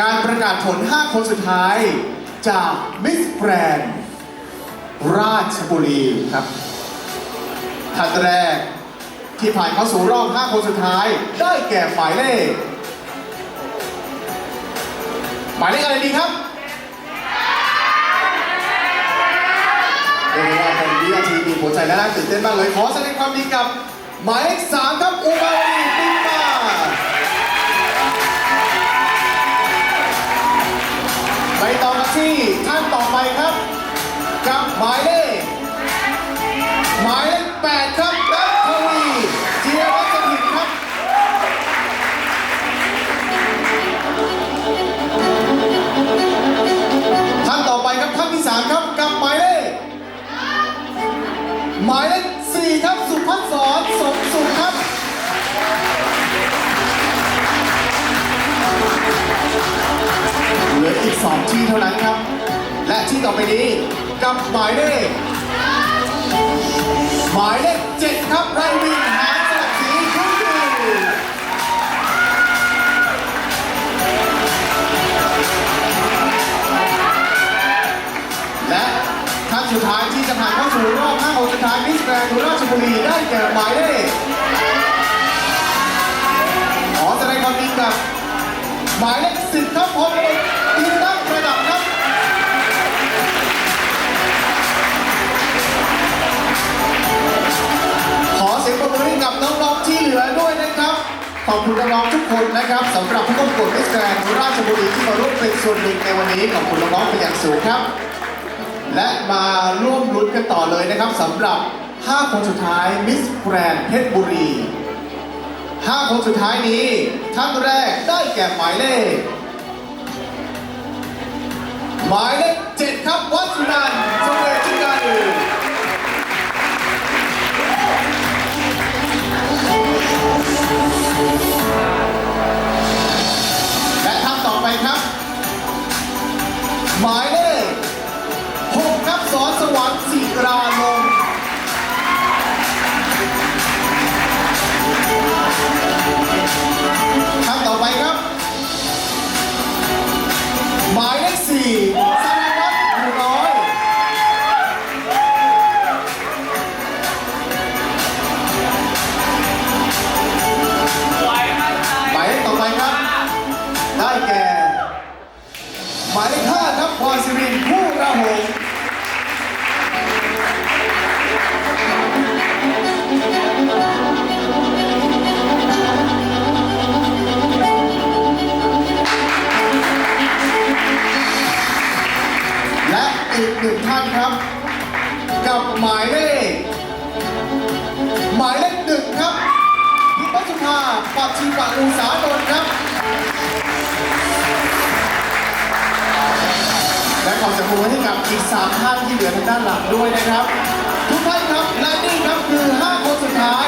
การประกาศผล 5 คนสุดท้ายจากมิสแกรนราชบุรีครับท่านแรกที่ผ่านเข้าสู่รอบ 5 คนสุดท้าย ได้แก่หมายเลข หมายเลขอะไรดีครับเรียกว่าเป็นวินาทีมีหัวใจและน่าตื่นเต้นมากเลย ขอแสดงความดีกับ หมายเลข3ครับอุบาลี ไปต่อกันที่ท่านต่อไปครับ กับหมายเลข 2 ที่เท่านั้นครับ และที่ต่อไปนี้กับหมายเลขหมายเลขเจ็ดครับไรวินหาสลับสีคุณดูและท่านสุดท้ายที่จะผ่านเข้าสู่รอบห้าคนสุดท้ายมิสแกรนด์ราชบุรีได้แก่หมายเลขขอแสดงความยินดีกับหมายเลขสิบครับพร้อมแล้ กับน้องๆที่เหลือด้วยนะครับ ขอบคุณน้องๆทุกคนนะครับสำหรับผู้ประกวดมิสแกรนราชบุรีที่มาร่วมเป็นส่วนหนึ่งในวันนี้ขอบคุณน้องๆเป็นอย่างสูงครับ และมาร่วมลุ้นกันต่อเลยนะครับสำหรับ 5 คนสุดท้ายมิสแกรนเพชรบุรี 5 คนสุดท้ายนี้ท่านแรกได้แก่หมายเลขหมายเลข7ครับวัดสุนันท์สเวจิกันและ หมายเลข6ครับสอนสวรรค์ศิราน อุสานนท์ครับ และขอจะมือให้กับอีก 3 ท่านที่เหลือทางด้านหลังด้วยนะครับ ทุกท่านครับและนี่ครับคือ 5 คนสุดท้าย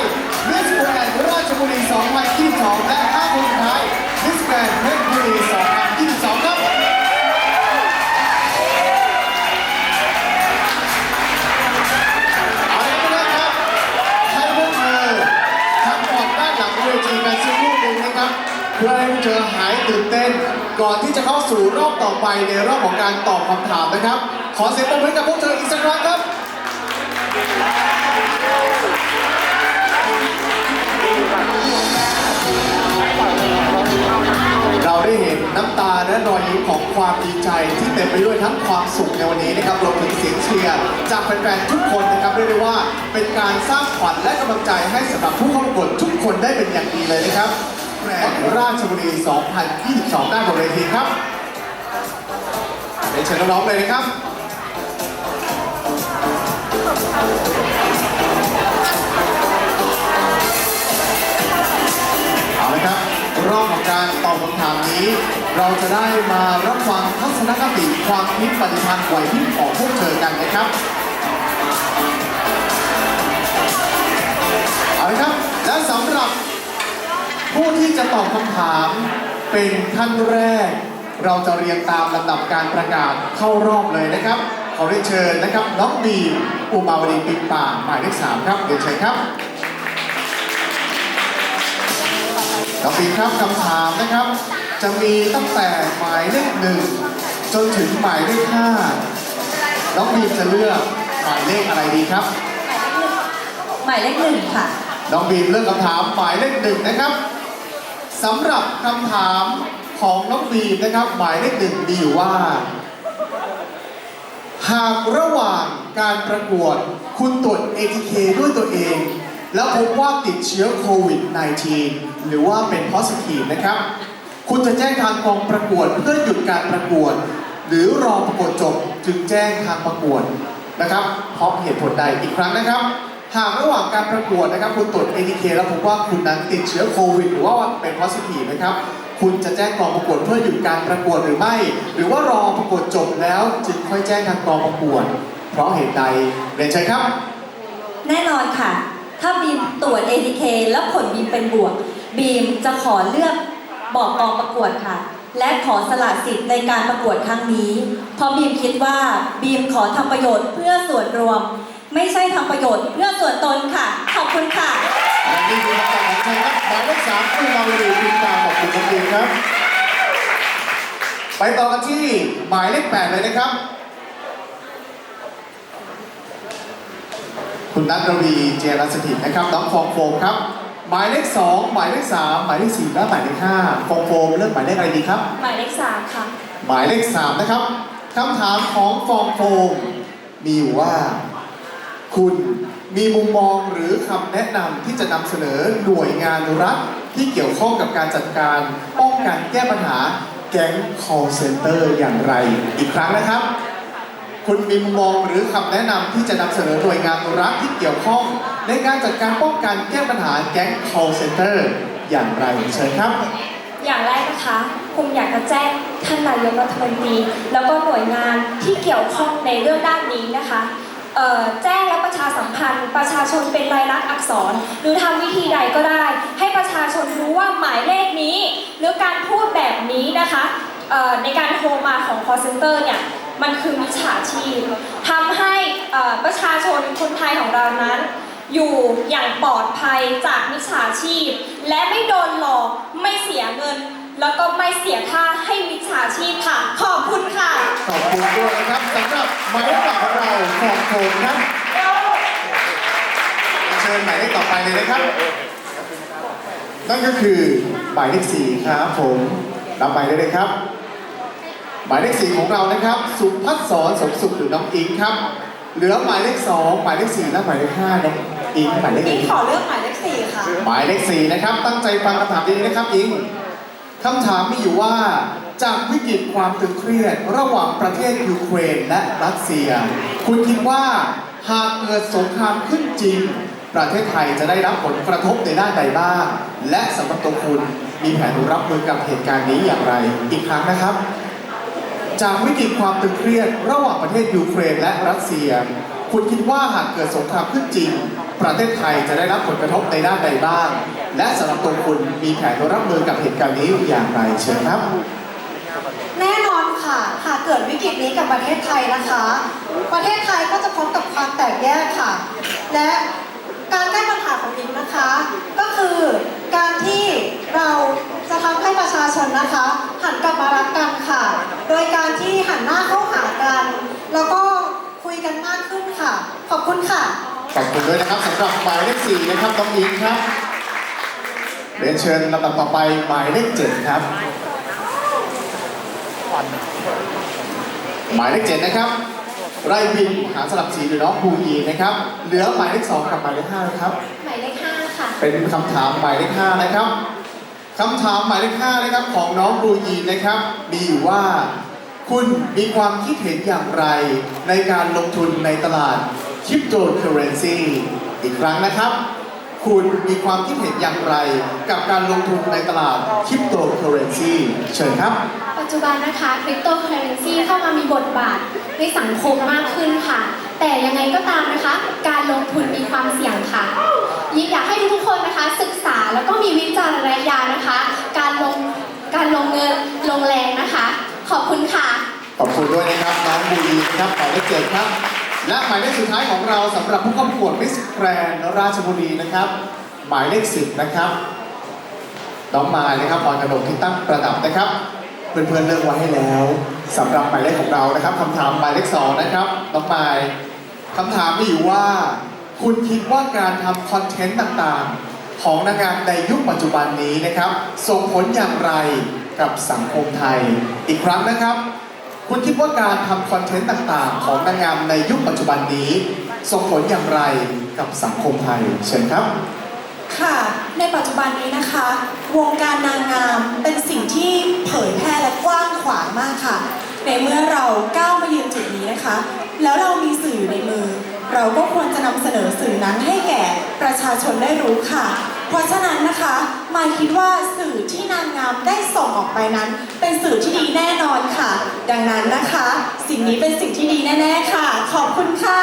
เพื่อให้พวกเธอหายตื่นเต้น ก่อนที่จะเข้าสู่รอบต่อไปในรอบของการตอบคำถามนะครับ ขอเสียงปรบมือให้กับพวกเธออีกสักครั้งครับเราได้เห็นน้ำตาและรอยยิ้มของความดีใจที่เต็มไปด้วยทั้งความสุขในวันนี้นะครับรวมถึงเสียงเชียร์จากแฟนๆทุกคนนะครับเรียกได้ว่าเป็นการสร้างขวัญและกำลังใจให้สำหรับผู้เข้าประกวดทุกคนได้เป็นอย่างดีเลยนะครับ แกรนด์ราชบุรี 2022 ด้านบนเวทีครับเรียนเชิญน้องๆเลยนะครับเอาละครับรอบของการตอบคำถามนี้ เราจะได้มารับฟังทัศนคติความคิดปฏิพันธ์ไหวพริบของพวกเธอกันนะครับ ผู้ที่จะตอบคำถามเป็นท่านแรก เราจะเรียงตามลำดับการประกาศเข้ารอบเลยนะครับ ขอเรียนเชิญนะครับน้องบีมอุมาวดีปิงป่างหมายเลขสามครับเรียนเชิญครับน้องปีครับคำถามนะครับ จะมีตั้งแต่หมายเลขหนึ่งจนถึงหมายเลขห้าน้องบีมจะเลือกหมายเลขอะไรดีครับ หมายเลขหนึ่งค่ะ น้องบีมเลือกคำถามหมายเลขหนึ่งนะครับ สำหรับคำถามของน้องบีมนะครับ หมายเลขหนึ่งมีอยู่ว่า หากระหว่างการประกวดคุณตรวจ ATK ด้วยตัวเอง แล้วพบว่าติดเชื้อโควิด -19 หรือว่าเป็น positive นะครับ คุณจะแจ้งทางกองประกวดเพื่อหยุดการประกวด หรือรอประกวดจบจึงแจ้งทางประกวดนะครับเพราะเหตุผลใดอีกครั้งนะครับ หากระหว่างการประกวดนะครับ คุณตรวจ ATK แล้วพบว่าคุณนั้นติดเชื้อโควิด หรือว่าเป็น positive นะครับ คุณจะแจ้งกองประกวดเพื่อหยุดการประกวดหรือไม่ หรือว่ารอประกวดจบแล้วจึงค่อยแจ้งทางกองประกวด เพราะเหตุใดเรียนเชิญครับ แน่นอนค่ะ ถ้าบีมตรวจ ATK แล้วผลบีมเป็นบวก บีมจะขอเลือกบอกกองประกวดค่ะ และขอสละสิทธิ์ในการประกวดครั้งนี้ เพราะบีมคิดว่าบีมขอทำประโยชน์เพื่อส่วนรวม ไม่ใช่ทำประโยชน์เพื่อส่วนตนค่ะ ขอบคุณค่ะและนี่คือคำตอบของใครครับหมายเลขสามคุณมาวดีพิมพ์ตามขอบคุณน้องบีมครับ ไปต่อกันที่หมายเลขแปดเลยนะครับ คุณนัทรวีเจรสถิตนะครับน้องฟองโฟมครับ หมายเลขสองหมายเลขสามหมายเลขสี่และหมายเลขห้าฟองโฟมเลือกหมายเลขอะไรดีครับ หมายเลขสามค่ะ หมายเลขสามนะครับคำถามของฟองโฟมมีอยู่ว่า คุณมีมุมมองหรือคำแนะนำที่จะนำเสนอหน่วยงานรัฐที่เกี่ยวข้องกับการจัดการ ป้องกันแก้ปัญหาแก๊ง call center อย่างไร อีกครั้งนะครับ คุณมีมุมมองหรือคำแนะนำที่จะนำเสนอหน่วยงานรัฐที่เกี่ยวข้อง ในการจัดการป้องกันแก้ปัญหาแก๊ง call center อย่างไรเชิญครับ อย่างแรกนะคะผมอยากจะแจ้งท่านนายกรัฐมนตรีแล้วก็หน่วยงานที่เกี่ยวข้องในเรื่องด้านนี้นะคะ แจ้งและประชาสัมพันธ์ ประชาชนเป็นลายลักษณ์อักษร หรือทำวิธีใดก็ได้ ให้ประชาชนรู้ว่าหมายเลขนี้ หรือการพูดแบบนี้นะคะในการโทรมาของ call center เนี่ยมันคือมิจฉาชีพทำให้ประชาชนคนไทยของเรานั้น อยู่อย่างปลอดภัยจากมิจฉาชีพ และไม่โดนหลอกไม่เสียเงิน แล้วก็ไม่เสียค่าให้มิจฉาชีพค่ะ ขอบคุณค่ะ ขอบคุณด้วยนะครับสำหรับหมายเลขของเราของโคมครับเชิญหมายเลขต่อไปเลยนะครับ นั่นก็คือหมายเลขสี่ครับผมรับไปได้เลยครับ หมายเลขสี่ของเรานะครับ สุพัฒสอนสมสุขหรือน้องอิงครับ เหลือหมายเลขสองหมายเลขสี่และหมายเลขห้าน้องอิงหมายเลขบีหมนึ่งขอเลือกหมายเลขสี่ค่ะ หมายเลขสี่นะครับ ตั้งใจฟังคำถามดีๆนะครับอิง คำถามมีอยู่ว่า จากวิกฤตความตึงเครียด ระหว่างประเทศยูเครนและรัสเซีย คุณคิดว่าหากเกิดสงครามขึ้นจริง ประเทศไทยจะได้รับผลกระทบในด้านใดบ้าง และสำหรับตัวคุณมีแผนรับมือกับเหตุการณ์นี้อย่างไร อีกครั้งนะครับ จากวิกฤตความตึงเครียด ระหว่างประเทศยูเครนและรัสเซีย คุณคิดว่าหากเกิดสงครามขึ้นจริง ประเทศไทยจะได้รับผลกระทบในด้านใดบ้าง และสำหรับตัวคุณมีแผนรับมือกับเหตุการณ์นี้อย่างไรเชิญครับ แน่นอนค่ะ หากเกิดวิกฤตนี้กับประเทศไทยนะคะ ประเทศไทยก็จะพบกับความแตกแยกค่ะ และการแก้ปัญหาของอิงนะคะ ก็คือการที่เราจะทำให้ประชาชนนะคะ หันกลับมารักกันค่ะ โดยการที่หันหน้าเข้าหากัน แล้วก็คุยกันมากขึ้นค่ะ ขอบคุณค่ะ ขอบคุณด้วยนะครับสำหรับหมายเลขสี่นะครับน้องอิงครับ เรียนเชิญลำดับต่อไปหมายเลขเจ็ดครับ หมายเลขเจ็ดนะครับ ไรวินหาสลับสีหรือน้องภูยีนะครับ เหลือหมายเลขสองกับหมายเลขห้านะครับ หมายเลขห้าค่ะ เป็นคำถามหมายเลขห้านะครับคำถามหมายเลขห้านะครับของน้องบูยีนนะครับ มีอยู่ว่า คุณมีความคิดเห็นอย่างไร ในการลงทุนในตลาดคริปโตเคอเรนซีอีกครั้งนะครับ คุณมีความคิดเห็นอย่างไร กับการลงทุนในตลาดคริปโตเคอเรนซีเชิญครับ ปัจจุบันนะคะคริปโตเคอเรนซีเข้ามามีบทบาทในสังคมมากขึ้นค่ะ แต่ยังไงก็ตามนะคะ การลงทุนมีความเสี่ยงค่ะยิ่งอยากให้ทุกๆคนนะคะ ศึกษาแล้วก็มีวิจารณญาณนะคะ การลงการลงเงินลงแรงนะคะ ขอบคุณค่ะ ขอบคุณด้วยนะครับน้องบูยีนะครับหมายเลขเจ็ดครับ และหมายเลขสุดท้ายของเราสำหรับผู้เข้าประกวดมิสแกรนราชบุรีนะครับ หมายเลขสิบนะครับน้องมายนะครับออนกระดกที่ตั้งประดับนะครับ เพื่อนๆเลือกไว้ให้แล้วสำหรับหมายเลขของเรานะครับคำถามหมายเลขสองนะครับน้องมายคำถามมีอยู่ว่า คุณคิดว่าการทำคอนเทนต์ต่างๆ ของนางงามในยุคปัจจุบันนี้นะครับส่งผลอย่างไรกับสังคมไทย อีกครั้งนะครับ คุณคิดว่าการทำคอนเทนต์ต่างๆ ของนางงามในยุคปัจจุบันนี้ส่งผลอย่างไรกับสังคมไทยเชิญครับ ค่ะ ในปัจจุบันนี้นะคะ วงการนางงามเป็นสิ่งที่เผยแพร่และกว้างขวางมากค่ะ ในเมื่อเราก้าวมายืนจุดนี้นะคะ แล้วเรามีสื่ออยู่ในมือ เราก็ควรจะนำเสนอสื่อนั้นให้แก่ประชาชนได้รู้ค่ะ เพราะฉะนั้นนะคะมายคิดว่าสื่อที่นางงามได้ส่งออกไปนั้น เป็นสื่อที่ดีแน่นอนค่ะ ดังนั้นนะคะ สิ่งนี้เป็นสิ่งที่ดีแน่ๆค่ะ ขอบคุณค่ะ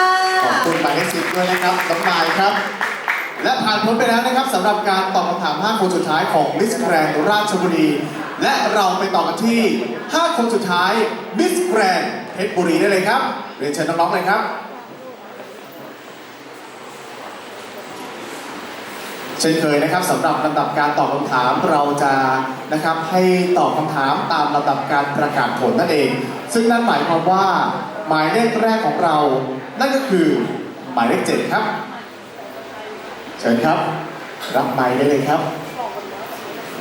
ขอบคุณหมายเลขสิบด้วยนะครับน้องมายครับ และผ่านพ้นไปแล้วนะครับสำหรับการตอบคำถาม 5 คนสุดท้ายของมิสแกรนราชบุรี และเราไปต่อกันที่ 5 คนสุดท้ายมิสแกรนเพชรบุรีได้เลยครับเรียนเชิญน้องๆเลยครับ เช่นเคยนะครับสำหรับลำดับการตอบคำถามเราจะนะครับให้ตอบคำถามตามลำดับการประกาศผลนั่นเอง ซึ่งนั่นหมายความว่าหมายเลขแรกของเรา นั่นก็คือหมายเลขเจ็ดครับ เชิญครับ รับไม้ได้เลยครับ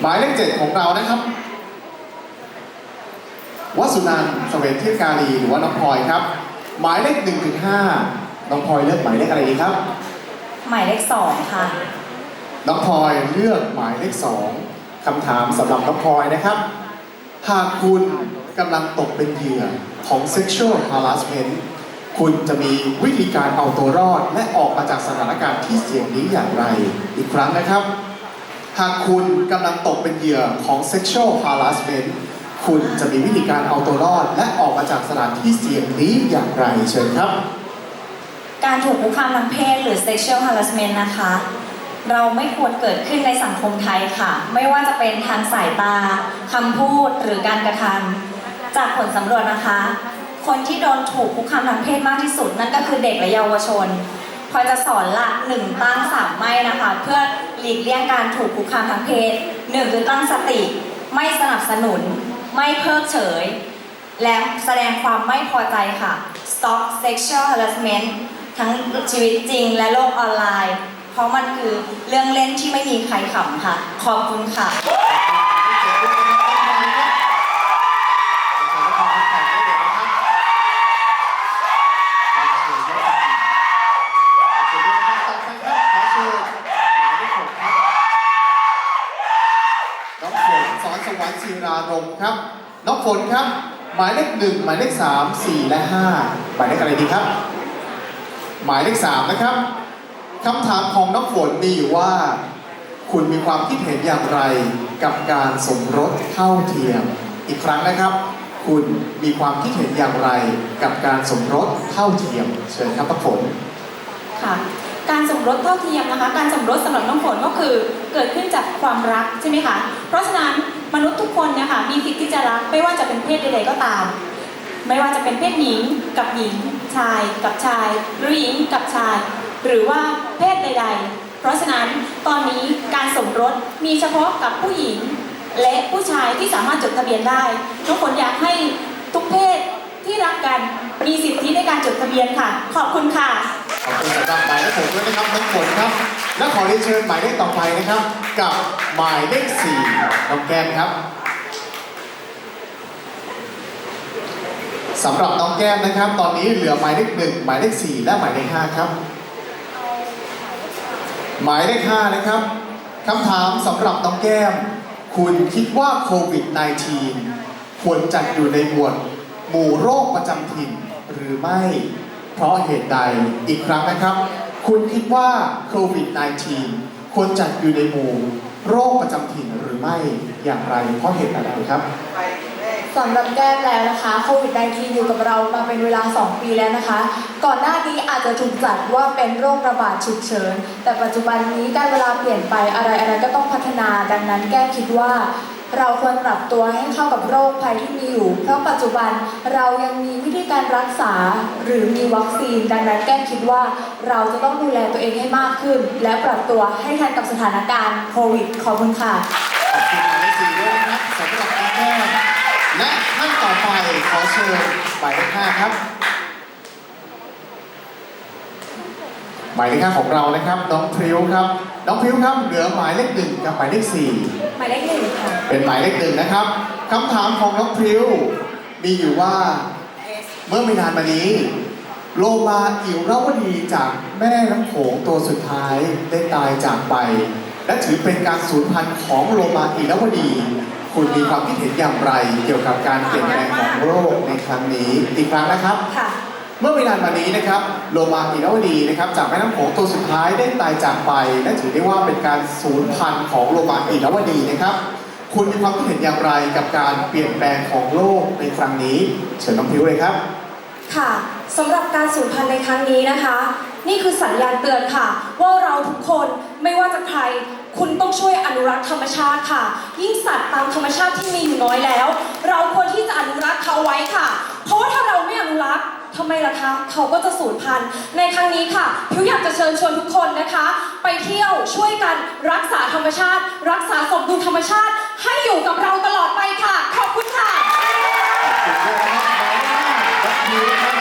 หมายเลขเจ็ดของเรานะครับวสุนันท์เสเวทเทียกาลีหรือว่าน้องพลอยครับ หมายเลขหนึ่งถึงห้าน้องพลอยเลือกหมายเลขอะไรดีครับ หมายเลขสองค่ะ น้องพลอยเลือกหมายเลขสองคำถามสำหรับน้องพลอยนะครับ หากคุณกำลังตกเป็นเหยื่อของ sexual harassment คุณจะมีวิธีการเอาตัวรอด และออกมาจากสถานการณ์ที่เสี่ยงนี้อย่างไร อีกครั้งนะครับ หากคุณกำลังตกเป็นเหยื่อของ sexual harassment คุณจะมีวิธีการเอาตัวรอด และออกมาจากสถานที่เสี่ยงนี้อย่างไรเชิญครับ การถูกคุกคามทางเพศหรือ sexual harassment นะคะ เราไม่ควรเกิดขึ้นในสังคมไทยค่ะ ไม่ว่าจะเป็นทางสายตาคำพูดหรือการกระทำจากผลสำรวจนะคะ คนที่โดนถูกคุกคามทางเพศมากที่สุด นั่นก็คือเด็กและเยาวชนพอยจะสอนหลักหนึ่งตั้งสามไม่นะคะ เพื่อหลีกเลี่ยงการถูกคุกคามทางเพศหนึ่งคือตั้งสติ ไม่สนับสนุน ไม่เพิกเฉย และแสดงความไม่พอใจค่ะ Stop Sexual Harassment ทั้งชีวิตจริงและโลกออนไลน์ เพราะมันคือเรื่องเล่นที่ไม่มีใครขำค่ะ ขอบคุณค่ะ น้องฝนสอนสวรรค์ศิรารมครับ น้องฝนครับ หมายเลขหนึ่งหมายเลขสามสี่และห้าหมายเลขอะไรดีครับ หมายเลขสามนะครับ คำถามของน้องฝนมีอยู่ว่า คุณมีความคิดเห็นอย่างไรกับการสมรสเท่าเทียม อีกครั้งนะครับ คุณมีความคิดเห็นอย่างไรกับการสมรสเท่าเทียมเชิญครับน้องฝนค่ะการสมรสเท่าเทียมนะคะ การสมรสสำหรับน้องฝนก็คือเกิดขึ้นจากความรักใช่ไหมคะ เพราะฉะนั้นมนุษย์ทุกคนเนี่ยค่ะมีสิทธิ์ที่จะรักไม่ว่าจะเป็นเพศใดๆก็ตาม ไม่ว่าจะเป็นเพศหญิงกับหญิง ชายกับชาย หรือหญิงกับชาย หรือว่าเพศใด ๆ เพราะฉะนั้นตอนนี้การสมรสมีเฉพาะกับผู้หญิง และผู้ชายที่สามารถจดทะเบียนได้น้องฝนอยากให้ทุกเพศที่รักกันมีสิทธิในการจดทะเบียนค่ะ ขอบคุณค่ะ ขอบคุณสำหรับหมายเลขหกด้วยนะครับน้องฝนครับ และขอเรียนเชิญหมายเลขต่อไปนะครับ กับหมายเลขสี่น้องแก้มครับสำหรับน้องแก้มนะครับ ตอนนี้เหลือหมายเลขหนึ่งหมายเลขสี่และหมายเลขห้าครับ หมายเลขห้านะครับคำถามสำหรับน้องแก้ม คุณคิดว่าโควิด -19 ควรจัดอยู่ในหมวดหมู่โรคประจำถิ่นหรือไม่ เพราะเหตุใดอีกครั้งนะครับ คุณคิดว่าโควิด -19 ควรจัดอยู่ในหมู่โรคประจำถิ่นหรือไม่อย่างไร เพราะเหตุอะไรครับ สำหรับแก้มแล้วนะคะโควิด -19 อยู่กับเรามาเป็นเวลา 2 ปีแล้วนะคะ ก่อนหน้านี้อาจจะถูกจัดว่าเป็นโรคระบาดฉุกเฉิน แต่ปัจจุบันนี้การเวลาเปลี่ยนไปอะไรอะไรก็ต้องพัฒนา ดังนั้นแก้มคิดว่า เราควรปรับตัวให้เข้ากับโรคภัยที่มีอยู่ เพราะปัจจุบันเรายังมีวิธีการรักษาหรือมีวัคซีน ดังนั้นแก้มคิดว่าเราจะต้องดูแลตัวเองให้มากขึ้น และปรับตัวให้ทันกับสถานการณ์โควิด ขอบคุณค่ะขอบคุณ ต่อไปขอเชิญหมายเลขห้าครับหมายเลขห้าของเรานะครับน้องพริ้วครับน้องพริ้วครับเหลือหมายเลขหนึ่งกับหมายเลขสี่หมายเลขหนึ่งค่ะเป็นหมายเลขหนึ่งนะครับคำถามของน้องพริ้วมีอยู่ว่าเมื่อไม่นานมานี้ โลมาอิ๋วราวดีจากแม่น้ำโขงตัวสุดท้ายได้ตายจากไป และถือเป็นการสูญพันธุ์ของโลมาอิ๋วราวดี คุณมีความคิดเห็นอย่างไร เกี่ยวกับการเปลี่ยนแปลงของโลกในครั้งนี้อีกครั้งนะครับ ค่ะ เมื่อเวลามานี้นะครับโลมาอิราวดีนะครับจากแม่น้ำโขงตัวสุดท้ายได้ตายจากไป และถือได้ว่าเป็นการสูญพันธุ์ของโลมาอิราวดีนะครับ คุณมีความคิดเห็นอย่างไรกับการเปลี่ยนแปลงของโลกในครั้งนี้เชิญน้องพิวเลยครับ ค่ะสำหรับการสูญพันธุ์ในครั้งนี้นะคะ นี่คือสัญญาณเตือนค่ะ ว่าเราทุกคนไม่ว่าจะใคร คุณต้องช่วยอนุรักษ์ธรรมชาติค่ะ ยิ่งสัตว์ตามธรรมชาติที่มีอยู่น้อยแล้ว เราควรที่จะอนุรักษ์เขาไว้ค่ะ เพราะว่าถ้าเราไม่อนุรักษ์ทำไมล่ะคะเขาก็จะสูญพันธุ์ในครั้งนี้ค่ะพิวอยากจะเชิญชวนทุกคนนะคะ ไปเที่ยวช่วยกันรักษาธรรมชาติ รักษาสมดุลธรรมชาติ ให้อยู่กับเราตลอดไปค่ะ ขอบคุณค่ะขอบคุณด้วยนะครับหมายเลขห้าน้องพิวครับ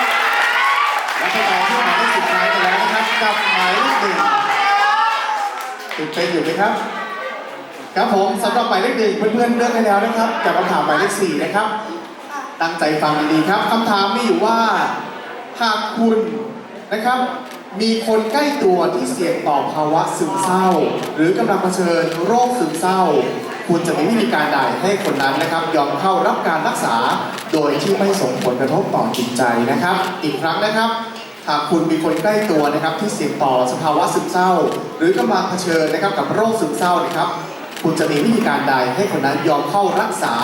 และไปต่อที่หมายเลขสุดท้ายกันแล้วนะครับกับหมายเลขหนึ่ง ตื่นเต้นอยู่ไหมครับ ครับผมสำหรับหมายเลขหนึ่งเพื่อนๆเลือกให้แล้วนะครับกับคำถามหมายเลขสี่นะครับ ตั้งใจฟังดีๆครับคำถามมีอยู่ว่าหากคุณนะครับ มีคนใกล้ตัวที่เสี่ยงต่อภาวะซึมเศร้า หรือกำลังเผชิญโรคซึมเศร้า คุณจะมีวิธีการใดให้คนนั้นนะครับ ยอมเข้ารับการรักษา โดยที่ไม่ส่งผลกระทบต่อจิตใจนะครับ อีกครั้งนะครับ หากคุณมีคนใกล้ตัวนะครับที่เสี่ยงต่อสภาวะซึมเศร้า หรือกำลังเผชิญนะครับกับโรคซึมเศร้านะครับ คุณจะมีวิธีการใดให้คนนั้นยอมเข้ารักษา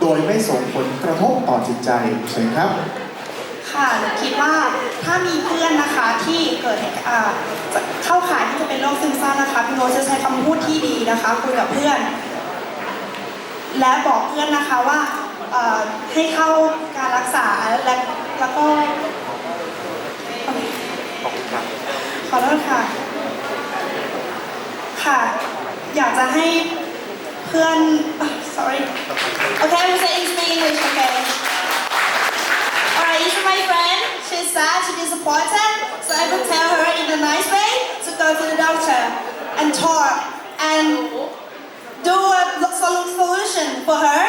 โดยไม่ส่งผลกระทบต่อจิตใจเชิญครับ ค่ะหนูคิดว่าถ้ามีเพื่อนนะคะที่เกิดเข้าข่ายที่จะเป็นโรคซึมเศร้านะคะพี่โรจะใช้คำพูดที่ดีนะคะคุยกับเพื่อน และบอกเพื่อนนะคะว่าให้เข้าการรักษาและแล้วก็ ขอโทษค่ะ ค่ะ อยากจะให้เพื่อน sorry okay I'm saying in English okay Alright, this is my friend. She's sad, she's disappointed. So I would tell her in a nice way to go to the doctor and talk and do a sol- solution for her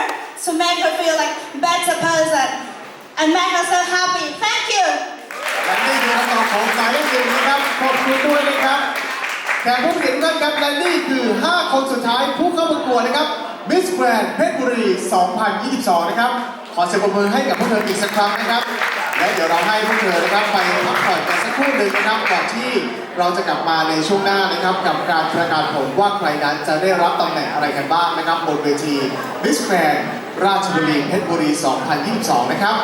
to make her feel like better person and make her so happy. Thank you. และนี่คือคำตอบของหมายเลขหนึ่งนะครับ ขอบคุณด้วยนะครับแขกผู้เกียรติทุกท่านครับและนี่คือ 5 คนสุดท้ายผู้เข้าประกวดนะครับ Miss Grand เพชรบุรี 2022 นะครับ ขอเสียงปรบมือให้กับพวกเธออีกสักครั้งนะครับ และเดี๋ยวเราให้พวกเธอนะครับไปพักผ่อนกันสักครู่หนึ่งนะครับก่อนที่เราจะกลับมาในช่วงหน้านะครับกับการประกาศผลว่าใครนั้นจะได้รับตำแหน่งอะไรกันบ้างนะครับบนเวที Miss Grand ราชบุรีเพชรบุรี 2022 นะครับ